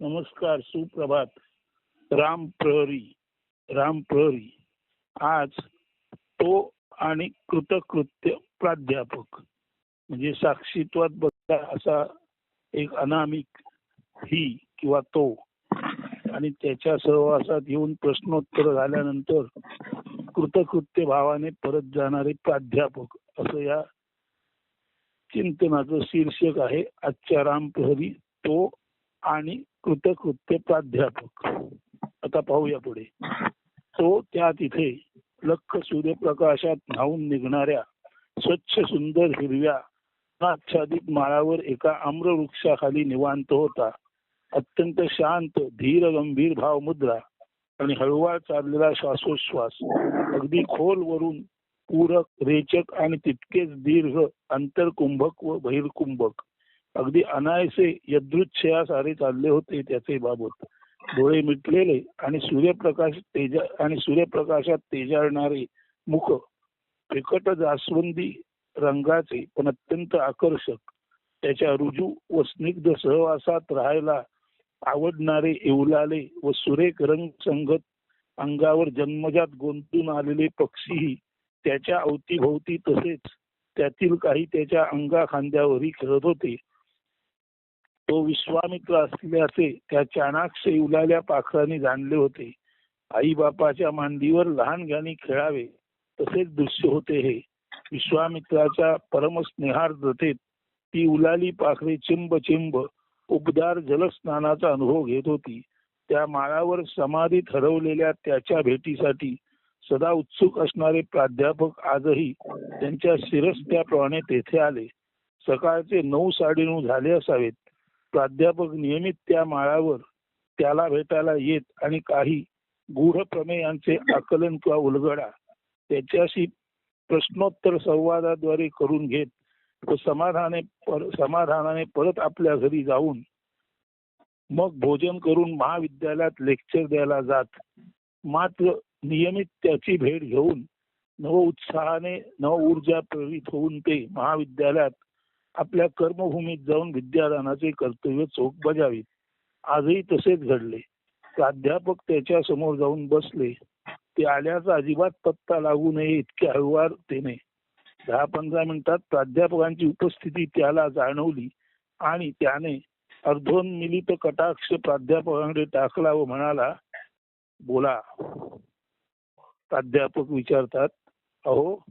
नमस्कार सुप्रभात. राम प्रहरी राम प्रहरी. आज तो आणि कृतकृत्य प्राध्यापक म्हणजे साक्षीत्वात बघता असा एक अनामिक ही किंवा तो आणि त्याच्या सहवासात येऊन प्रश्नोत्तर झाल्यानंतर कृतकृत्य भावाने परत जाणारे प्राध्यापक असं या चिंतनाचं शीर्षक आहे. आजच्या राम प्रहरी तो आणि कृतकृत्य प्राध्यापक. आता पाहूया पुढे. तो त्या तिथे लख सूर्यप्रकाशात न्हावून निघणाऱ्या स्वच्छ सुंदर हिरव्या आच्छादित माळावर एका आम्रवृक्षाखाली निवांत होता. अत्यंत शांत धीर गंभीर भाव मुद्रा आणि हळूवार चाललेला श्वासोच्छ्वास अगदी खोल वरून पूरक रेचक आणि तितकेच दीर्घ अंतरकुंभक व बहिर्कुंभक. अगदी अनायसे यदृच्छया सारे चालले होते त्याचे बाबत. डोळे मिटलेले आणि सूर्यप्रकाश तेजा आणि सूर्यप्रकाशात तेजाळणारे मुख फिकट जास्वंदी रंगाचे पण अत्यंत आकर्षक. त्याच्या रुजू व स्निग्ध सहवासात राहायला आवडणारे येवलाले व सुरेख रंग संगत अंगावर जन्मजात गुंतून आलेले पक्षीही त्याच्या अवतीभोवती तसेच त्यातील काही त्याच्या अंगा खांद्यावरही खेळत होते. तो विश्वामित्र असल्याचे त्या चाणाक्ष उलाल्या पाखराने जाणले होते. आई बापाच्या मांडीवर लहान खेळावे तसेच दृश्य होते हे. विश्वामित्राच्या परमस्नेहार्द्रतेत ती उलाली पाखरे चिंब चिंब उबदार जलस्नानाचा अनुभव घेत होती. त्या माळावर समाधी ठरवलेल्या त्याच्या भेटीसाठी सदा उत्सुक असणारे प्राध्यापक आजही त्यांच्या शिरस्त्याप्रमाणे तेथे आले. सकाळचे नऊ साडेनऊ झाले असावेत. प्राध्यापक नियमित त्या माळावर त्याला भेटायला येत आणि काही गूढ प्रमेयांचे आकलन किंवा उलगडा त्याच्याशी प्रश्नोत्तर संवादाद्वारे करून घेत व समाधाने पर, समाधानाने परत आपल्या घरी जाऊन मग भोजन करून महाविद्यालयात लेक्चर द्यायला जात. मात्र नियमित त्याची भेट घेऊन नव उत्साहाने नव ऊर्जा प्रेरित होऊन ते महाविद्यालयात आपल्या कर्मभूमीत जाऊन विद्यादानाचे कर्तव्य चोख बजावीत. आजही तसेच घडले. प्राध्यापक त्याच्यासमोर जाऊन बसले. ते आल्याचा अजिबात पत्ता लागू नये इतक्या हळुवारतेने दहा पंधरा मिनिटात प्राध्यापकांची उपस्थिती त्याला जाणवली आणि त्याने अर्धोन्मिलित कटाक्ष प्राध्यापकांकडे टाकला व म्हणाला बोला. प्राध्यापक विचारतात अहो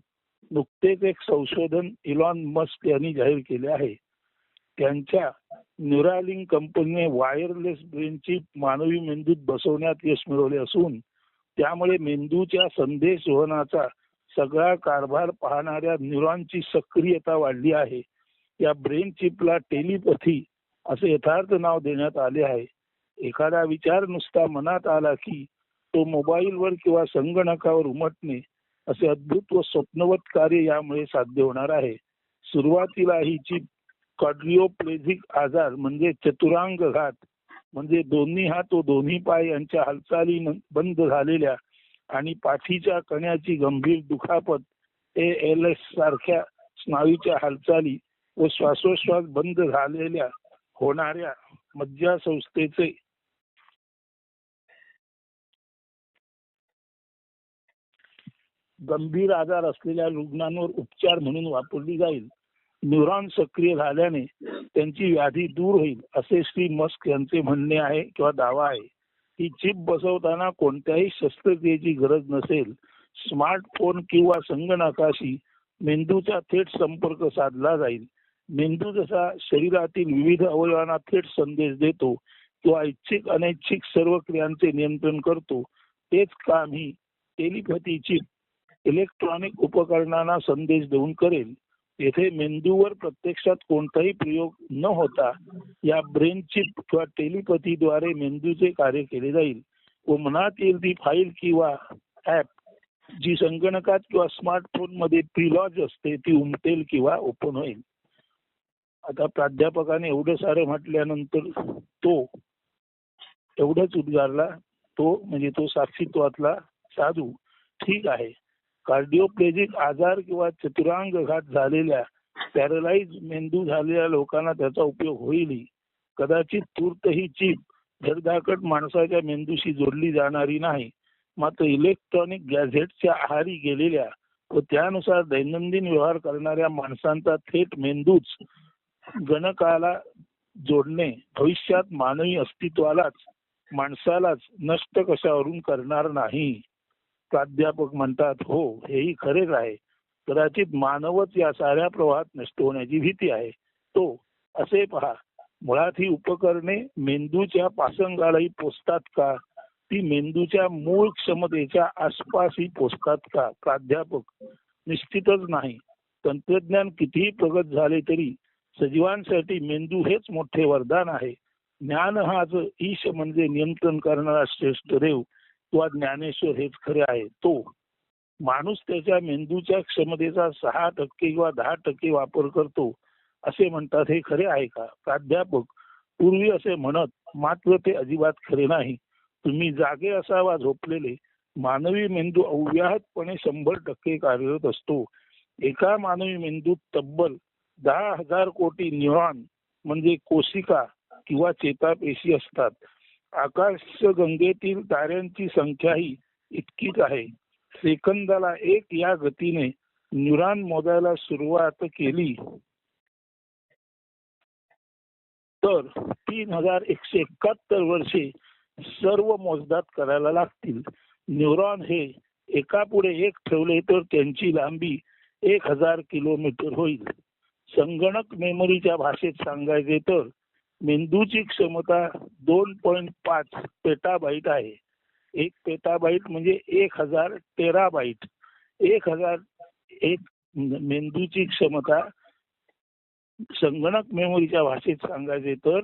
नुकतेच एक संशोधन इलॉन मस्क यांनी जाहीर केले आहे. त्यांच्या न्युरालिंग कंपनीने वायरलेस ब्रेनची मानवी मेंदूत बसवण्यात यश मिळवले असून त्यामुळे मेंदूच्या संदेश वहनाचा सगळा कारभार पाहणाऱ्या न्यूरॉनची सक्रियता वाढली आहे. या ब्रेन चिपला टेलिपथी असे यथार्थ नाव देण्यात आले आहे. एखादा विचार नुसता मनात आला की तो मोबाईलवर किंवा संगणकावर उमटणे असे अद्भुत व स्वप्नवत कार्य यामुळे साध्य होणार आहे. सुरुवातीला हिची चिप आजार म्हणजे चतुरांग घात म्हणजे दोन्ही हात व दोन्ही पाय यांच्या हालचाली बंद झालेल्या आणि पाठीच्या कण्याची गंभीर दुखापत ए एल एस सारख्या स्नायूच्या हालचाली व श्वासोश्वास बंद झालेल्या होणाऱ्या मज्जा गंभीर आजार असलेल्या रुग्णांवर उपचार म्हणून वापरली जाईल. न्यूरॉन सक्रिय झाल्याने त्यांची व्याधी दूर होईल असे श्री मस्क यांचे म्हणणे आहे किंवा दावा आहे. ही चिप बसवताना कोणत्याही शस्त्रक्रियेची गरज नसेल. स्मार्टफोन किंवा संगणकाशी मेंदूचा थेट संपर्क साधला जाईल. मेंदू जसा शरीरातील विविध अवयवांना थेट संदेश देतो किंवा इच्छिक अनैच्छिक सर्व क्रियांचे नियंत्रण करतो तेच काम ही टेलिपॅथीची इलेक्ट्रॉनिक उपकरणांना संदेश देऊन करेल. येथे मेंदूवर प्रत्यक्षात कोणताही प्रयोग न होता या ब्रेन चिप किंवा टेलिपथीद्वारे मेंदूचे कार्य केले जाईल. व मनात येईल ती फाईल किंवा ऍप जी संगणकात किंवा स्मार्टफोनमध्ये प्रिलॉज असते ती उमटेल किंवा ओपन होईल. आता प्राध्यापकाने एवढं सारं म्हटल्यानंतर तो एवढंच उद्गारला तो म्हणजे तो साक्षीत्वातला साधू. ठीक आहे. कार्डिओप्लेजिक आजार किंवा चतुरांग घात झालेल्या पॅरलाइज मेंदू झालेल्या लोकांना त्याचा उपयोग होईल कदाचित तूर्त ही चीप धडधाकट माणसाच्या मेंदूशी जोडली जाणारी नाही. मात्र इलेक्ट्रॉनिक गॅझेटच्या आहारी गेलेल्या व त्यानुसार दैनंदिन व्यवहार करणाऱ्या माणसांचा थेट मेंदूच गणकाला जोडणे भविष्यात मानवी अस्तित्वालाच माणसालाच नष्ट कशावरून करणार नाही. प्राध्यापक म्हणतात हो हेही खरेच आहे. कदाचित मानवच या साऱ्या प्रवाहात नष्ट होण्याची भीती आहे. तो असे पहा मुळात ही उपकरणे मेंदूच्या पासंगालाही पोचतात का? ती मेंदूच्या मूळ क्षमतेच्या आसपासही पोचतात का? प्राध्यापक निश्चितच नाही. तंत्रज्ञान कितीही प्रगत झाले तरी सजीवांसाठी मेंदू हेच मोठे वरदान आहे. ज्ञान हाच ईश म्हणजे नियंत्रण करणारा श्रेष्ठ देव किंवा ज्ञानेश्वर हेच खरे आहे. तो माणूस त्याच्या मेंदूच्या क्षमतेचा सहा टक्के किंवा दहा टक्के वापर करतो असे म्हणतात हे खरे आहे का? प्राध्यापक पूर्वी असे म्हणत मात्र ते अजिबात खरे नाही. तुम्ही जागे असावा झोपलेले. मानवी मेंदू अव्याहतपणे शंभर टक्के कार्यरत असतो. एका मानवी मेंदूत तब्बल दहा हजार कोटी न्यूरॉन म्हणजे कोशिका किंवा चेतापेशी असतात. आकाशगंगेतील ताऱ्यांची संख्याही इतकीच आहे. सेकंदाला एक या गतीने न्यूरॉन मोजायला सुरुवात केली. तर तीन हजार एकशे एकाहत्तर वर्षे सर्व मोजदात करायला लागतील. न्यूरॉन हे एका पुढे एक ठेवले तर त्यांची लांबी एक हजार किलोमीटर होईल. संगणक मेमरीच्या भाषेत सांगायचे तर मेंदूची क्षमता दोन पॉईंट पाच पेटाबाईट आहे. एक पेटाबाईट म्हणजे एक हजार टेराबाईट एक हजार एक मेंदूची क्षमता संगणक मेमरीच्या भाषेत सांगायचे तर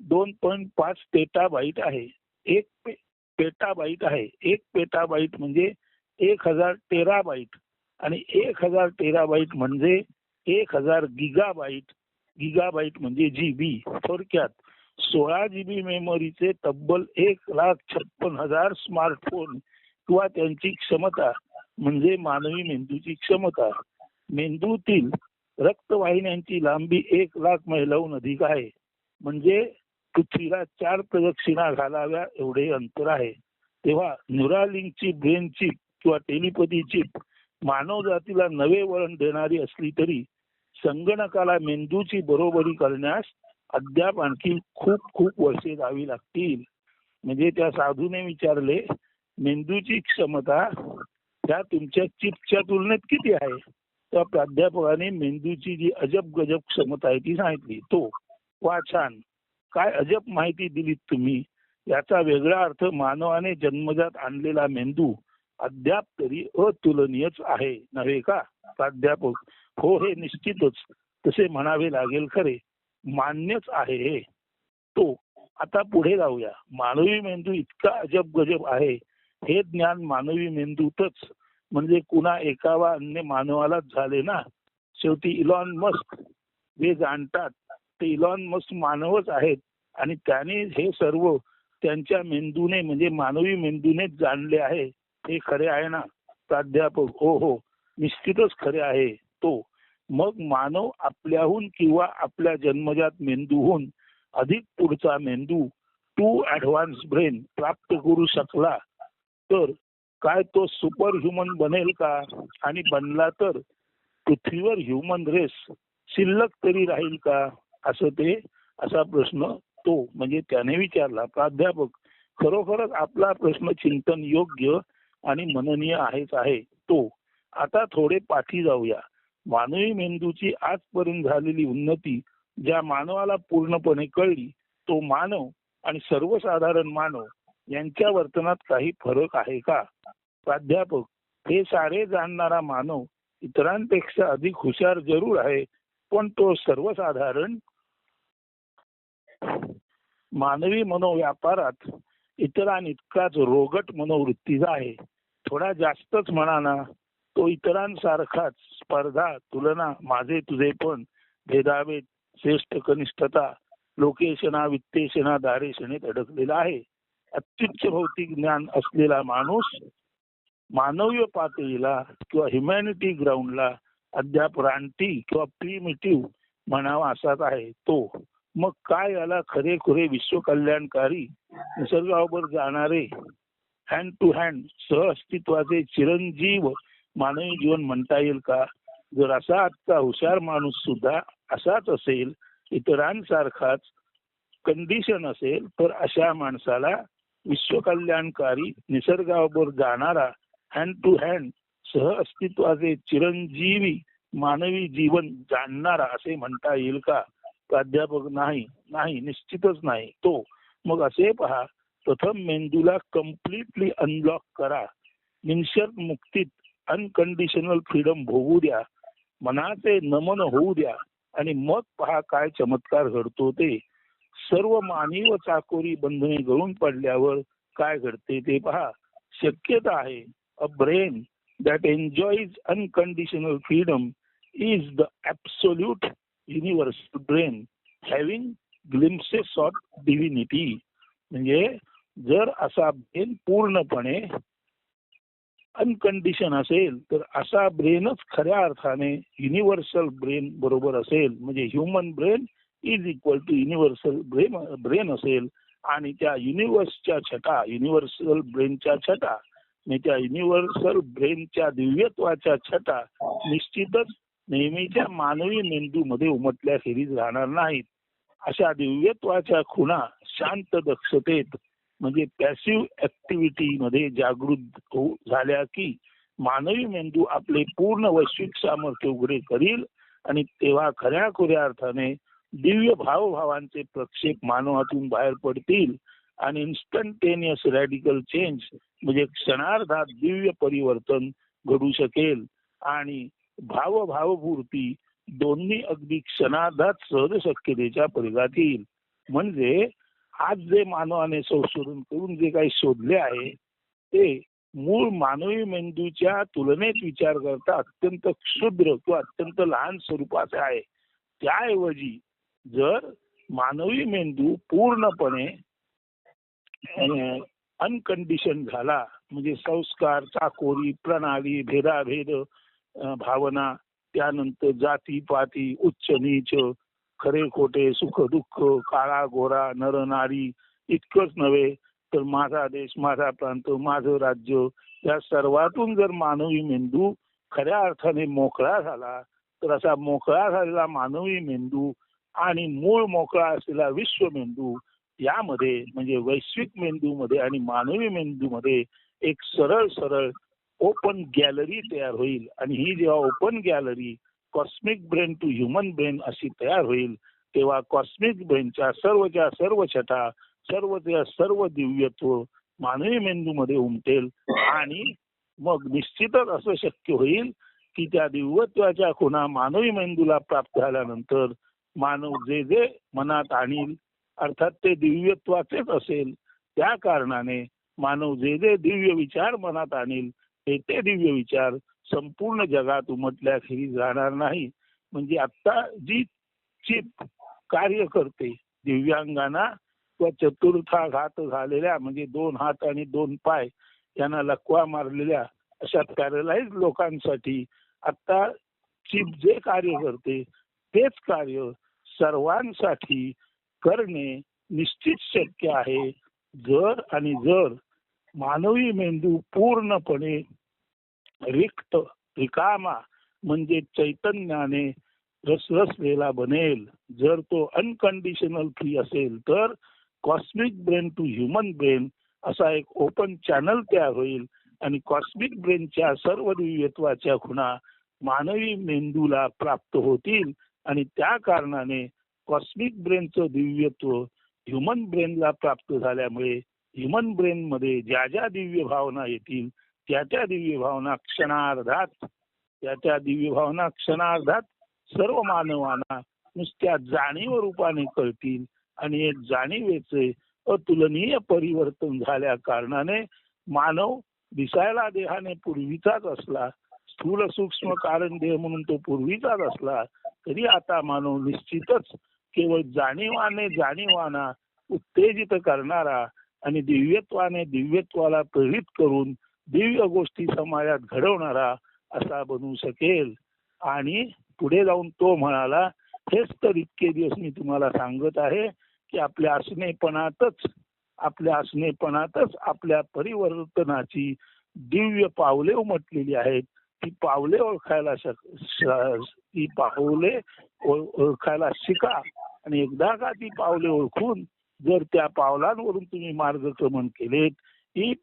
दोन पॉईंट पाच पेटाबाईट आहे. एक पे, पेटाबाईट आहे. एक पेटाबाईट म्हणजे एक हजार टेराबाईट आणि एक हजार टेराबाईट म्हणजे एक हजार गिगाबाईट गिगाबाईट म्हणजे जी बी थोडक्यात सोळा जी बी मेमरीचे तब्बल एक लाख छप्पन हजार स्मार्टफोन किंवा त्यांची क्षमता म्हणजे मानवी मेंदूची क्षमता. मेंदूतील रक्तवाहिन्यांची लांबी एक लाख मैलाहून अधिक आहे. म्हणजे पृथ्वीला चार प्रदक्षिणा घालाव्या एवढे अंतर आहे. तेव्हा न्युरालिंगची ब्रेन चिप किंवा टेलिपथी चिप मानव जातीला नवे वळण देणारी असली तरी संगणकाला मेंदूची बरोबरी करण्यास अद्याप आणखी खूप खूप वर्षे जावी लागतील. म्हणजे त्या साधूने विचारले मेंदूची क्षमता त्या तुमच्या चिपच्या तुलनेत किती आहे? त्या प्राध्यापकाने मेंदूची जी अजब गजब क्षमता आहे ती सांगितली तो वा छान काय अजब माहिती दिलीत तुम्ही? याचा वेगळा अर्थ मानवाने जन्मजात आणलेला मेंदू अद्याप तरी अतुलनीयच आहे नव्हे का? प्राध्यापक हो हे निश्चितच तसे म्हणावे लागेल खरे. मान्यच आहे हे. तो आता पुढे जाऊया. मानवी मेंदू इतका अजब गजब आहे. हे ज्ञान मानवी मेंदूतच. म्हणजे कुणा एका वा अन्य मानवालाच झाले ना? शेवटी इलॉन मस्क जे जाणतात ते इलॉन मस्क मानवच आहेत. आणि त्याने हे सर्व त्यांच्या मेंदूने म्हणजे मानवी मेंदूनेच जाणले आहे. हे खरे आहे ना? प्राध्यापक हो हो. निश्चितच खरे आहे तो. मग मानव आपल्याहून किंवा आपल्या जन्मजात मेंदूहून अधिक पुढचा मेंदू टू ऍडव्हान्स ब्रेन प्राप्त करू शकला तर काय तो सुपर ह्युमन बनेल का? आणि बनला तर पृथ्वीवर ह्युमन रेस शिल्लक तरी राहील का? असं ते असा प्रश्न तो म्हणजे त्याने विचारला. प्राध्यापक खरोखरच आपला प्रश्न चिंतन योग्य आणि मननीय आहेच आहे. तो आता थोडे पाठी जाऊया. मानवी मेंदूची आजपर्यंत झालेली उन्नती ज्या मानवाला पूर्णपणे कळली तो मानव आणि सर्वसाधारण मानव यांच्या वर्तनात काही फरक आहे का? प्राध्यापक हे सारे जाणणारा मानव इतरांपेक्षा अधिक हुशार जरूर आहे पण तो सर्वसाधारण मानवी मनोव्यापारात इतरांइतकाच रोगट मनोवृत्तीचा आहे. थोडा जास्तच म्हणा ना. तो इतरांसारखाच स्पर्धा तुलना माझे तुझे पण भेदाभेद श्रेष्ठ कनिष्ठता लोकेशना वित्तेशना दारेशनेत अडकलेला आहे. अत्युच्च भौतिक ज्ञान असलेला माणूस मानवीय पातळीला किंवा ह्युमॅनिटी ग्राउंडला अद्याप रानटी किंवा प्रिमिटिव्ह म्हणावा असाच आहे तो. मग काय याला खरेखुरे विश्वकल्याणकारी निसर्गाबरोबर जाणारे हँड टू हँड सहअस्तित्वाचे चिरंजीव मानवी जीवन म्हणता येईल का? जर असा आजचा हुशार माणूस सुद्धा असाच असेल इतरांसारखाच कंडिशन असेल तर अशा माणसाला विश्वकल्याणकारी निसर्गावर जाणारा हँड टू हँड सह अस्तित्वाचे चिरंजीवी मानवी जीवन जाणणारा असे म्हणता येईल का? प्राध्यापक नाही नाही निश्चितच नाही. तो मग असे पहा प्रथम मेंदूला कम्प्लिटली अनलॉक करा. निशर्त मुक्तीत अनकंडिशनल फ्रीडम भोगू द्या. मनाचे नमन होऊ द्या. आणि मग पहा काय चमत्कार घडतो ते. सर्व मानव चाकोरी बंधने गळून पडल्यावर काय घडते ते पहा. शक्यता आहे. A brain that enjoys unconditional freedom is the absolute universal brain having glimpses of divinity म्हणजे जर असा ब्रेन पूर्णपणे अनकंडिशन असेल तर असा ब्रेनच खऱ्या अर्थाने युनिव्हर्सल ब्रेन बरोबर असेल. म्हणजे human brain is equal to universal brain brain असेल. आणि त्या युनिव्हर्सच्या छटा युनिव्हर्सल ब्रेनच्या छटा आणि त्या युनिव्हर्सल ब्रेनच्या दिव्यत्वाच्या छटा निश्चितच नेहमीच्या मानवी मेंदूमध्ये उमटल्याखेरीज राहणार नाहीत. अशा दिव्यत्वाच्या खुणा शांत दक्षतेत म्हणजे पॅसिव्ह ऍक्टिव्हिटी मध्ये जागृत हो-, झाल्या की मानवी मेंदू आपले पूर्ण वैश्विक सामर्थ्य उघडे करील आणि तेव्हा खऱ्या खुऱ्या अर्थाने दिव्य भावभावांचे प्रक्षेप मानवातून बाहेर पडतील आणि इन्स्टंटेनियस रॅडिकल चेंज म्हणजे क्षणार्धात दिव्य परिवर्तन घडू शकेल आणि भाव भावपूर्ती दोन्ही अगदी क्षणार्धात सहज शक्यतेच्या परिघात येईल. म्हणजे आज जे मानवाने संशोधन करून जे काही शोधले आहे ते मूळ मानवी मेंदूच्या तुलनेत विचार करता अत्यंत क्षुद्र किंवा अत्यंत लहान स्वरूपाचे आहे. त्याऐवजी जर मानवी मेंदू पूर्णपणे अनकंडिशन झाला म्हणजे संस्कार चाकोरी प्रणाली भेदाभेद भावना त्यानंतर जाती पाती उच्च नीच खरे खोटे सुख दुःख काळा गोरा नर नारी इतकंच नव्हे तर माझा देश माझा प्रांत माझं राज्य या सर्वातून जर मानवी मेंदू खऱ्या अर्थाने मोकळा झाला तर असा मोकळा झालेला मानवी मेंदू आणि मूळ मोकळा असलेला विश्व मेंदू यामध्ये म्हणजे वैश्विक मेंदूमध्ये आणि मानवी मेंदूमध्ये एक सरळ सरळ ओपन गॅलरी तयार होईल. आणि ही जेव्हा open gallery cosmic brain to human brain अशी तयार होईल तेव्हा कॉस्मिक ब्रेनच्या सर्वच्या सर्व छटा सर्व त्या सर्व दिव्यत्व मानवी मेंदूमध्ये उमटेल आणि मग निश्चितच असं शक्य होईल की त्या दिव्यत्वाच्या खुणा मानवी मेंदूला प्राप्त झाल्यानंतर मानव जे जे मनात आणील अर्थात ते दिव्यत्वाचेच असेल त्या कारणाने मानव जे जे दिव्य विचार मनात आणील ते ते दिव्य विचार संपूर्ण जगात उमटल्याखेरी जाणार नाही. म्हणजे आता जी चिप कार्य करते दिव्यांगांना किंवा चतुर्थाघात झालेल्या म्हणजे दोन हात आणि दोन पाय यांना लकवा मारलेल्या अशा पॅरलाइज लोकांसाठी आता चिप जे कार्य करते तेच कार्य सर्वांसाठी करणे निश्चित शक्य आहे. जर आणि जर मानवी मेंदू पूर्णपणे रिक्त रिकामा म्हणजे चैतन्याने रसरसलेला बनेल. जर तो अनकंडिशनल फ्री असेल तर cosmic brain to human brain असा एक ओपन चॅनल तयार होईल. आणि कॉस्मिक ब्रेनच्या सर्व दिव्यत्वाच्या खुणा मानवी मेंदूला प्राप्त होतील. आणि त्या कारणाने कॉस्मिक ब्रेनचं दिव्यत्व ह्युमन ब्रेनला प्राप्त झाल्यामुळे ह्युमन ब्रेन मध्ये ज्या ज्या दिव्य भावना येतील त्या त्या दिव्य भावना क्षणार्धात त्या त्या दिव्य भावना क्षणार्धात सर्व मानवांना नुसत्या जाणीव रूपाने कळतील आणि एक जाणीवेचे अतुलनीय परिवर्तन झाल्या कारणाने मानव दिसायला देहाने पूर्वीचाच असला स्थूल सूक्ष्म कारण देह म्हणून तो पूर्वीचाच असला तरी आता मानव निश्चितच केवळ जाणीवाने जाणीवाना उत्तेजित करणारा आणि दिव्यत्वाने दिव्यत्वाला प्रेरित करून दिव्य गोष्टी समाजात घडवणारा असा बनू शकेल. आणि पुढे जाऊन तो म्हणाला हेच तर इतके दिवस मी तुम्हाला सांगत आहे की आपल्या असणेपणातच आपल्या असणेपणातच आपल्या परिवर्तनाची दिव्य पावले उमटलेली आहेत. ती पावले ओळखायला ती पावले ओळखायला शिका आणि एकदा का ती पावले ओळखून जर त्या पावलांवरून तुम्ही मार्गक्रमण केलेत if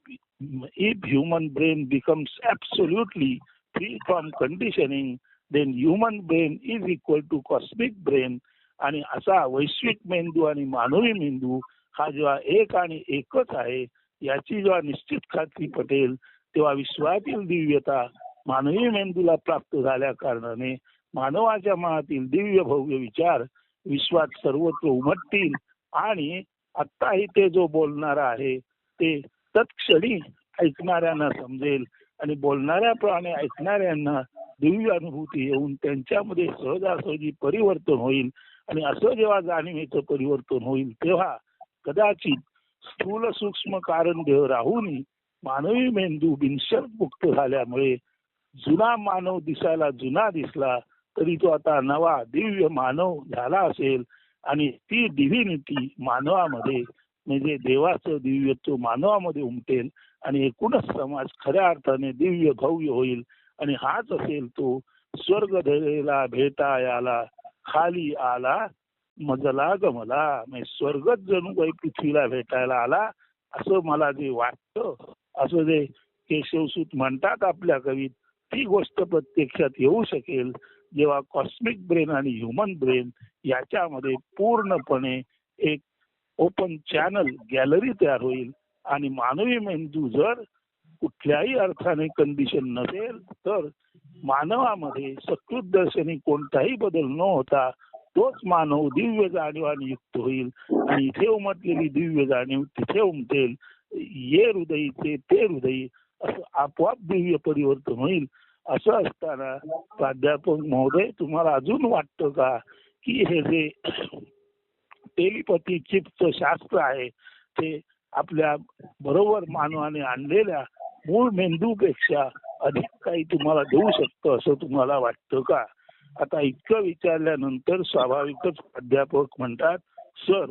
if human brain becomes absolutely free from conditioning, then human brain is equal to cosmic brain आणि असा वैश्विक मेंदू आणि मानवी मेंदू हा जेव्हा एक आणि एकच आहे याची जेव्हा निश्चित खात्री पटेल तेव्हा विश्वातील दिव्यता मानवी मेंदूला प्राप्त झाल्या कारणाने मानवाच्या मनातील दिव्य भव्य विचार विश्वात सर्वत्र उमटतील. आणि आत्ताही ते जो बोलणारा आहे ते तत्क्षणी ऐकणाऱ्यांना समजेल आणि बोलणाऱ्याप्रमाणे ऐकणाऱ्यांना दिव्य अनुभूती येऊन त्यांच्यामध्ये सहजासहजी परिवर्तन होईल. आणि असं जेव्हा जाणीवेचं परिवर्तन होईल तेव्हा कदाचित स्थूल सूक्ष्म कारण देह राहूनही मानवी मेंदू बिनशर्त मुक्त झाल्यामुळे जुना मानव दिसायला जुना दिसला तरी तो आता नवा दिव्य मानव झाला असेल आणि ती डिव्हिनिटी मानवामध्ये म्हणजे देवाचं दिव्यत्व मानवामध्ये उमटेल आणि एकूणच समाज खऱ्या अर्थाने दिव्य भव्य होईल. आणि हाच असेल तो स्वर्ग धरेला भेटायाला खाली आला मजला गमला. म्हणजे स्वर्गच जणू काही पृथ्वीला भेटायला आला असं मला जे वाटतं असं जे केशवसूत म्हणतात आपल्या कवीत ती गोष्ट प्रत्यक्षात येऊ शकेल. जेव्हा कॉस्मिक ब्रेन आणि ह्युमन ब्रेन याच्यामध्ये पूर्णपणे एक ओपन चॅनल गॅलरी तयार होईल. आणि मानवी मेंदू जर कुठल्याही अर्थाने कंडिशन नसेल तर मानवामध्ये सकृत दर्शनी कोणताही बदल न होता तोच मानव दिव्य जाणीवाने युक्त होईल. आणि इथे उमटलेली दिव्य जाणीव तिथे उमटेल. ये हृदयीचे ते हृदयी असं आपोआप दिव्य परिवर्तन होईल. असं असताना प्राध्यापक महोदय तुम्हाला अजून वाटतं का की हे जे टेलिपथी चिपचं शास्त्र आहे. ते आपल्या बरोबर मानवाने आणलेल्या मूळ मेंदूपेक्षा अधिक काही तुम्हाला देऊ शकतं असं तुम्हाला वाटतं का? आता इतकं विचारल्यानंतर स्वाभाविकच प्राध्यापक म्हणतात सर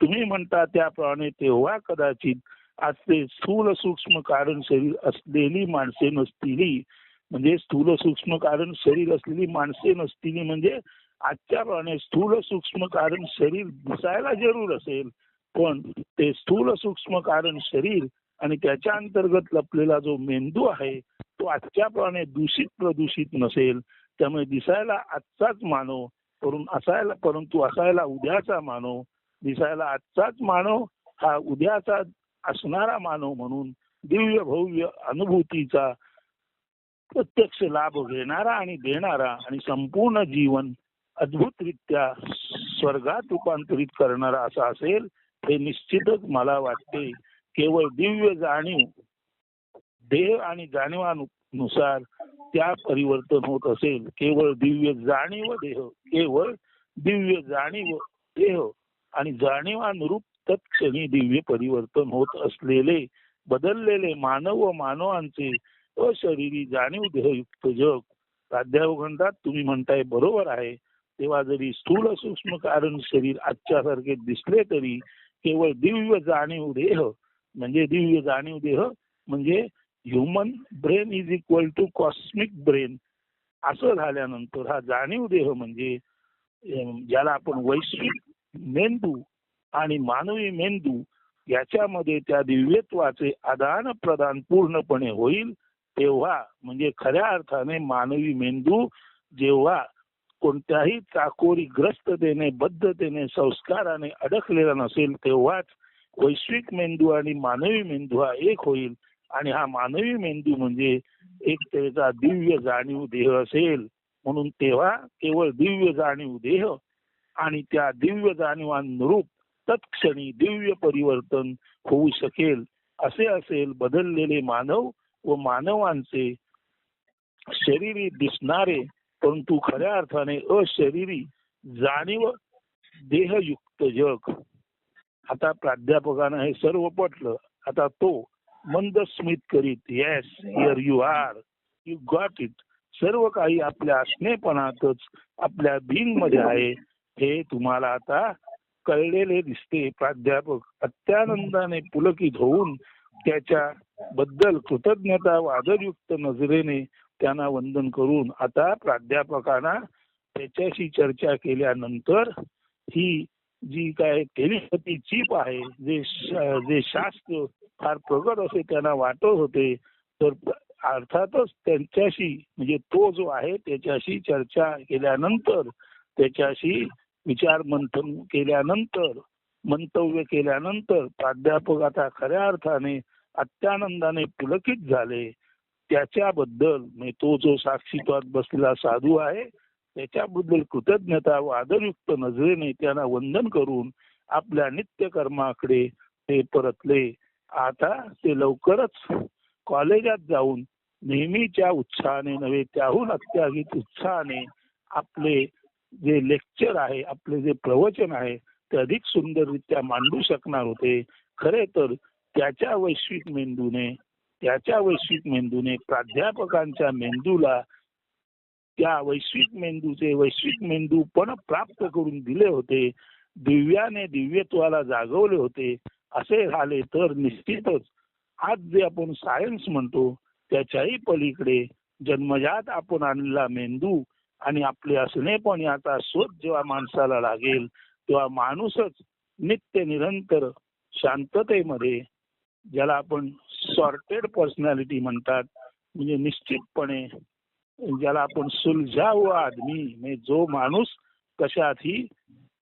तुम्ही म्हणता त्याप्रमाणे तेव्हा कदाचित आज ते स्थूल सूक्ष्म कारण शरीर असलेली माणसे नसतील. म्हणजे स्थूल सूक्ष्म कारण शरीर असलेली माणसे नसतील म्हणजे आजच्या प्रमाणे स्थूल सूक्ष्म कारण शरीर दिसायला जरूर असेल पण ते स्थूल सूक्ष्म कारण शरीर आणि त्याच्या अंतर्गत लपलेला जो मेंदू आहे तो आजच्याप्रमाणे दूषित प्रदूषित नसेल. त्यामुळे दिसायला आजचाच मानव करून असायला परंतु असायला उद्याचा मानव दिसायला आजचाच मानव हा उद्याचा असणारा मानव म्हणून दिव्य भव्य अनुभूतीचा प्रत्यक्ष लाभ घेणारा आणि देणारा आणि संपूर्ण जीवन अद्भुतरित्या स्वर्गात रूपांतरित करणारा असा असेल हे निश्चितच मला वाटते. केवळ दिव्य जाणीव देह आणि जाणीवानुसार त्या परिवर्तन होत असेल. केवळ दिव्य जाणीव देह केवळ दिव्य जाणीव देह आणि जाणीवानुरूप तत्क्षणी दिव्य परिवर्तन होत असलेले बदललेले मानव व मानवांचे अशरीरी जाणीव देहयुक्त जग. प्राध्यापक म्हणतात तुम्ही म्हणताय बरोबर आहे. तेव्हा जरी स्थूल सूक्ष्म कारण शरीर आजच्या सारखे दिसले तरी केवळ दिव्य जाणीव देह म्हणजे दिव्य जाणीव देह म्हणजे human brain is equal to cosmic brain असं झाल्यानंतर हा जाणीव देह म्हणजे ज्याला आपण वैश्विक मेंदू आणि मानवी मेंदू याच्यामध्ये त्या दिव्यत्वाचे आदान प्रदान पूर्णपणे होईल तेव्हा म्हणजे खऱ्या अर्थाने मानवी मेंदू जेव्हा कोणत्याही चाकोरीग्रस्ततेने बद्धतेने संस्काराने अडकलेला नसेल तेव्हाच वैश्विक मेंदू आणि मानवी मेंदू हा एक होईल. आणि हा मानवी मेंदू म्हणजे एक त्याचा दिव्य जाणीव देह असेल. म्हणून तेव्हा केवळ दिव्य जाणीव देह आणि त्या दिव्य जाणीवांनुरूप तत्क्षणी दिव्य परिवर्तन होऊ शकेल. असे असेल बदललेले मानव व मानवांचे शरीरी दिसणारे परंतु खऱ्या अर्थाने अशरीरी जाणीव देहयुक्त जग. आता प्राध्यापकानं हे सर्व पटलं. आता तो मंद स्मित करीत yes here you are you got it सर्व काही आपल्या असणेपणातच आपल्या भिंगमध्ये आहे. हे तुम्हाला आता कळलेले दिसते. प्राध्यापक अत्यानंदाने पुलकित होऊन त्याच्या बद्दल कृतज्ञता व आदरयुक्त नजरेने त्यांना वंदन करून आता प्राध्यापकांना त्याच्याशी चर्चा केल्यानंतर ही जी काय टेलिपॅथी चीप आहे जे जे शास्त्र फार प्रगत असे त्यांना वाटत होते तर अर्थातच त्यांच्याशी म्हणजे तो जो आहे त्याच्याशी चर्चा केल्यानंतर त्याच्याशी विचार मंथन केल्यानंतर मंतव्य केल्यानंतर प्राध्यापक आता खऱ्या अर्थाने अत्यानंदाने पुलकित झाले. त्याच्याबद्दल म्हणजे तो जो साक्षीत्वात बसलेला साधू आहे त्याच्याबद्दल कृतज्ञता व आदरयुक्त नजरेने त्यांना वंदन करून आपल्या नित्यकर्माकडे ते परतले. आता ते लवकरच कॉलेजात जाऊन नेहमीच्या उत्साहाने नव्हे त्याहून अत्याधिक उत्साहाने आपले जे लेक्चर आहे आपले जे प्रवचन आहे ते अधिक सुंदररित्या मांडू शकणार होते. खरे तर त्याच्या वैश्विक मेंदूने त्याच्या वैश्विक मेंदूने प्राध्यापकांच्या मेंदूला त्या वैश्विक मेंदूचे वैश्विक मेंदू पण प्राप्त करून दिले होते दिव्याने दिव्यत्वाला जागवले होते असे झाले तर निश्चितच आज जे आपण सायन्स म्हणतो त्याच्याही पलीकडे जन्मजात आपण आणलेला मेंदू आणि आपले असणे पण याचा शोध जेव्हा माणसाला लागेल तेव्हा माणूसच नित्य निरंतर शांततेमध्ये ज्याला आपण सॉर्टेड पर्सनॅलिटी म्हणतात. म्हणजे निश्चितपणे ज्याला आपण सुलझाव आदमी म्हणजे जो माणूस कशातही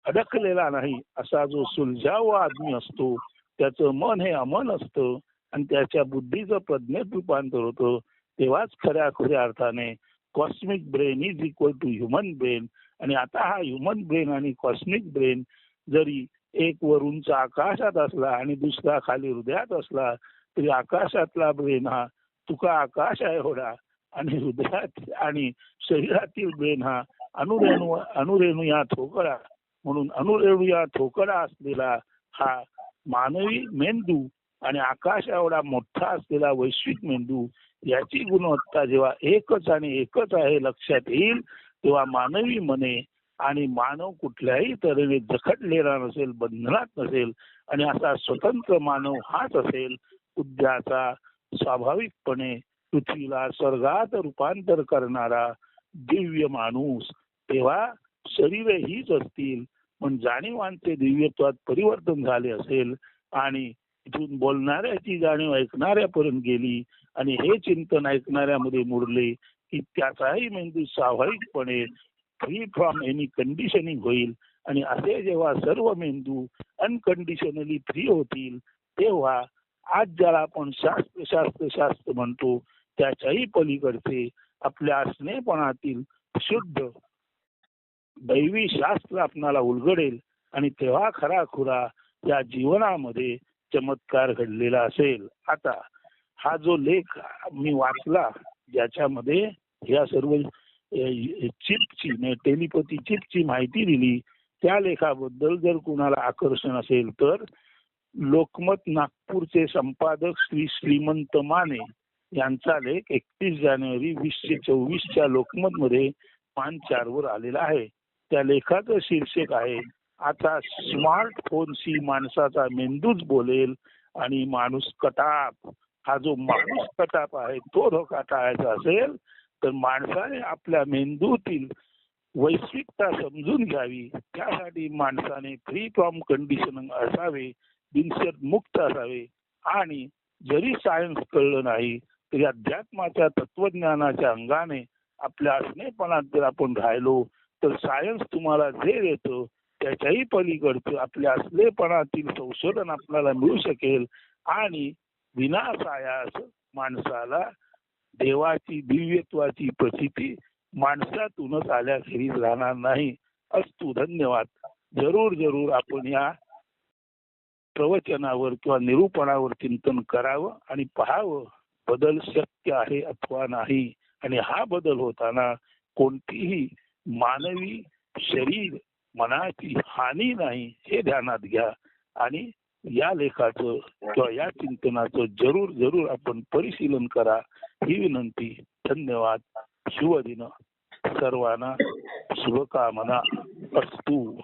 अडकलेला नाही असा जो सुलझाव आदमी असतो त्याचं मन हे अमन असतं आणि त्याच्या बुद्धीचं प्रज्ञेत रूपांतर होतं. तेव्हाच खऱ्या खऱ्या अर्थाने cosmic brain is equal to human brain आणि आता हा ह्युमन ब्रेन आणि कॉस्मिक ब्रेन जरी एक वरूनचा आकाशात असला आणि दुसरा खाली हृदयात असला तरी आकाशातला ब्रेन हा तुका आकाश आहे होडा. आणि हृदयात आणि शरीरातील ब्रेन हा अनुरेणू अनुरेणू या ठोकळा. म्हणून अनुरेणू या ठोकळा असलेला हा मानवी मेंदू आणि आकाश एवढा मोठा असलेला वैश्विक मेंदू याची गुणवत्ता जेव्हा एकच आणि एकच आहे लक्षात येईल तेव्हा मानवी मने आणि मानव कुठल्याही तऱ्हेने जखडलेला नसेल बंधनात नसेल आणि असा स्वतंत्र मानव हाच असेल उद्याचा स्वाभाविकपणे पृथ्वीला स्वर्गात रूपांतर करणारा दिव्य माणूस. तेव्हा शरीर हीच असतील. पण जाणीवांचे दिव्यत्वात परिवर्तन झाले असेल आणि इथून बोलणाऱ्याची जाणीव ऐकणाऱ्यापर्यंत गेली आणि हे चिंतन ऐकणाऱ्यामध्ये मुरले की त्याचाही मेंदू स्वाभाविकपणे फ्री फ्रॉम एनी कंडिशनिंग होईल. आणि असे जेव्हा सर्व मेंदू अनकंडिशनली फ्री होतील तेव्हा आज ज्याला आपण शास्त्र शास्त्र शास्त्र म्हणतो त्याच्याही पलीकडचे आपल्या स्नेहपणातील शुद्ध दैवी शास्त्र आपणाला उलगडेल आणि तेव्हा खरा खुरा या जीवनामध्ये चमत्कार घडलेला असेल. आता हा जो लेख मी वाचला ज्याच्यामध्ये या सर्व चिपची टेलिपथी चिपची माहिती दिली त्या लेखाबद्दल जर कुणाला आकर्षण असेल तर लोकमत नागपूरचे संपादक श्री श्रीमंत माने यांचा लेख एकतीस जानेवारी वीसशे चोवीसच्या लोकमत मध्ये पान चार वर आलेला आहे. त्या लेखाचं शीर्षक आहे आता स्मार्टफोनशी माणसाचा मेंदूच बोलेल आणि माणूस कटाप. हा जो माणूस कटाप आहे तो धोका टाळायचा असेल तर माणसाने आपल्या मेंदूतील वैश्विकता समजून घ्यावी. त्यासाठी माणसाने फ्री फ्रॉम कंडिशनिंग असावे. बिनशर्त मुक्त असावे. आणि जरी सायन्स कळलं नाही तरी अध्यात्माच्या तत्वज्ञानाच्या अंगाने आपल्या असणेपणात जर आपण राहिलो तर सायन्स तुम्हाला जे देतं त्याच्याही पलीकडचं आपल्या असलेपणातील संशोधन आपल्याला मिळू शकेल. आणि विनासायास माणसाला देवाची दिव्यत्वाची प्रचिती माणसातूनच आल्याखेरीज राहणार नाही. अस्तु धन्यवाद. जरूर जरूर आपण या प्रवचनावर किंवा निरूपणावर चिंतन करावं आणि पहावं बदल शक्य आहे अथवा नाही. आणि हा बदल होताना कोणतीही मानवी शरीर मनाची हानी नाही हे ध्यानात घ्या. आणि या लेखाचं किंवा या चिंतनाचं जरूर जरूर आपण परिशीलन करा. ही विनंती धन्यवाद. शुभ दिन सर्वांना शुभकामना. असतू.